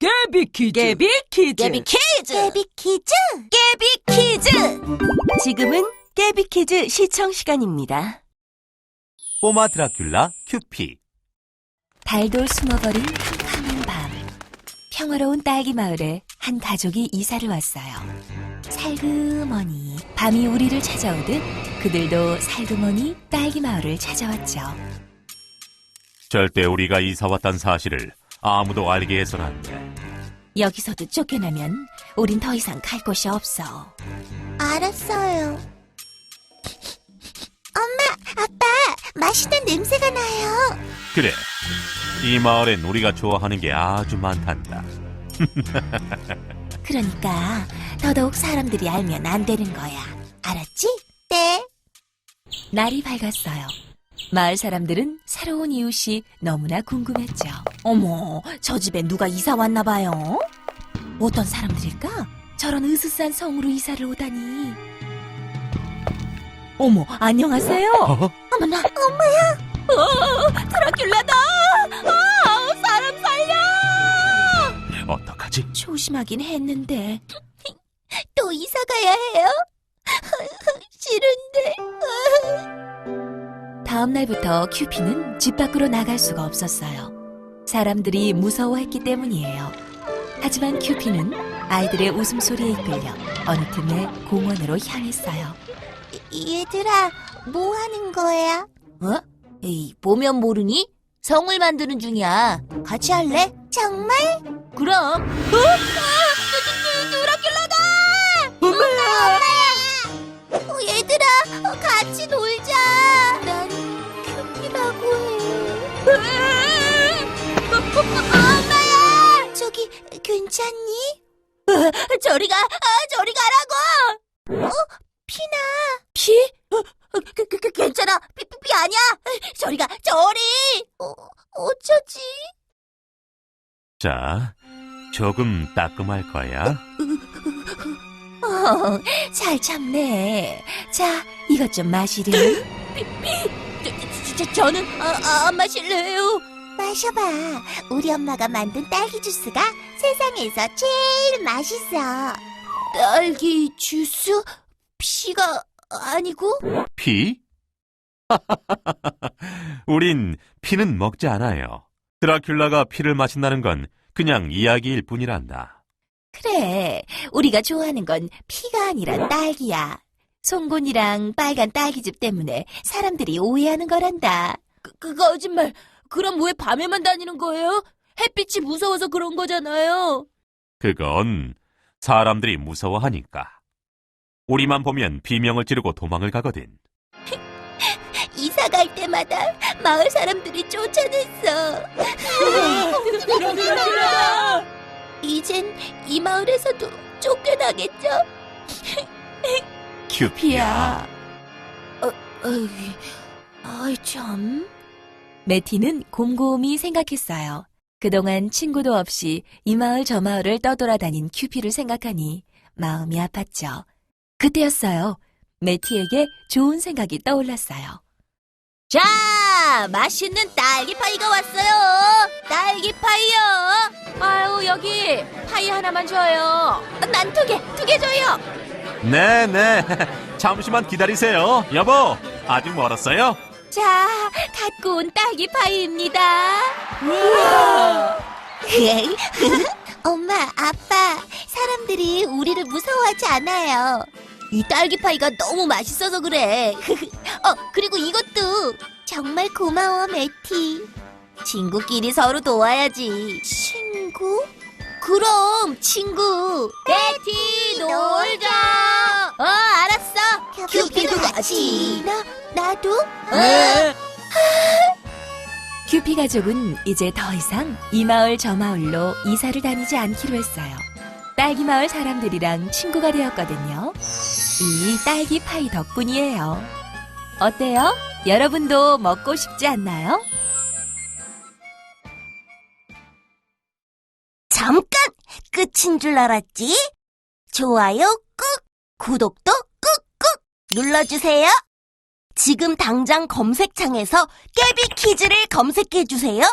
깨비 퀴즈. 깨비 퀴즈. 깨비 퀴즈! 깨비 퀴즈! 깨비 퀴즈! 지금은 깨비 퀴즈 시청 시간입니다. 꼬마 드라큘라 큐피 달도 숨어버린 캄캄한 밤. 평화로운 딸기 마을에 한 가족이 이사를 왔어요. 살그머니 밤이 우리를 찾아오듯 그들도 살그머니 딸기 마을을 찾아왔죠. 절대 우리가 이사 왔단 사실을 아무도 알게 해서는 안 돼. 여기서도 쫓겨나면 우린 더 이상 갈 곳이 없어. 알았어요. 엄마, 아빠, 맛있는 냄새가 나요. 그래, 이 마을엔 우리가 좋아하는 게 아주 많단다. 그러니까 더더욱 사람들이 알면 안 되는 거야. 알았지? 네. 날이 밝았어요. 마을 사람들은 새로운 이웃이 너무나 궁금했죠. 어머, 저 집에 누가 이사 왔나 봐요. 어떤 사람들일까? 저런 으스스한 성으로 이사를 오다니. 어머, 안녕하세요. 어? 어머나, 엄마야. 어, 드라큘라다. 아, 사람 살려. 어떡하지? 조심하긴 했는데. 또 이사 가야 해요? 싫은데. 다음 날부터 큐피는 집 밖으로 나갈 수가 없었어요. 사람들이 무서워했기 때문이에요. 하지만 큐피는 아이들의 웃음소리에 이끌려 어느 틈에 공원으로 향했어요. 얘들아, 뭐 하는 거야? 어? 에이, 보면 모르니? 성을 만드는 중이야. 같이 할래? 정말? 그럼. 어? 아, 드라큘라다! 엄마야! 어, 얘들아, 어, 같이 놀자. 괜찮니? 저리 가, 아, 저리 가라고! 어? 피나. 피? 그, 그, 그, 괜찮아. 피, 피, 피 아니야. 저리 가, 저리. 어, 어쩌지? 자, 조금 따끔할 거야. 어, 잘 참네. 자, 이것 좀 마시렴. 저, 저, 저는 아, 아, 안 마실래요. 마셔봐. 우리 엄마가 만든 딸기 주스가 세상에서 제일 맛있어. 딸기 주스? 피가 아니고? 피? 우린 피는 먹지 않아요. 드라큘라가 피를 마신다는 건 그냥 이야기일 뿐이란다. 그래, 우리가 좋아하는 건 피가 아니라 딸기야. 송곳이랑 빨간 딸기즙 때문에 사람들이 오해하는 거란다. 그, 그 거짓말. 그럼 왜 밤에만 다니는 거예요? 햇빛이 무서워서 그런 거잖아요. 그건 사람들이 무서워하니까. 우리만 보면 비명을 지르고 도망을 가거든. 이사 갈 때마다 마을 사람들이 쫓아냈어. 이젠 이 마을에서도 쫓겨나겠죠? 큐피야. 어이, 아이 참. 매티는 곰곰이 생각했어요. 그동안 친구도 없이 이 마을 저 마을을 떠돌아다닌 큐피를 생각하니 마음이 아팠죠. 그때였어요. 매티에게 좋은 생각이 떠올랐어요. 자, 맛있는 딸기 파이가 왔어요. 딸기 파이요. 아유, 여기 파이 하나만 줘요. 난 두 개, 두 개 줘요. 네네. 잠시만 기다리세요. 여보, 아직 멀었어요? 자, 갖고 온 딸기 파이입니다. 엄마, 아빠, 사람들이 우리를 무서워하지 않아요. 이 딸기 파이가 너무 맛있어서 그래. 어, 그리고 이것도 정말 고마워, 매티. 친구끼리 서로 도와야지. 친구? 그럼 친구. 매티 놀자. 어, 알았어. 큐피도 같이. 나 나도? 큐피 가족은 이제 더 이상 이 마을 저 마을로 이사를 다니지 않기로 했어요. 딸기 마을 사람들이랑 친구가 되었거든요. 이 딸기 파이 덕분이에요. 어때요? 여러분도 먹고 싶지 않나요? 잠깐 끝인 줄 알았지? 좋아요 꾹, 구독도 눌러주세요. 지금 당장 검색창에서 깨비 퀴즈를 검색해주세요.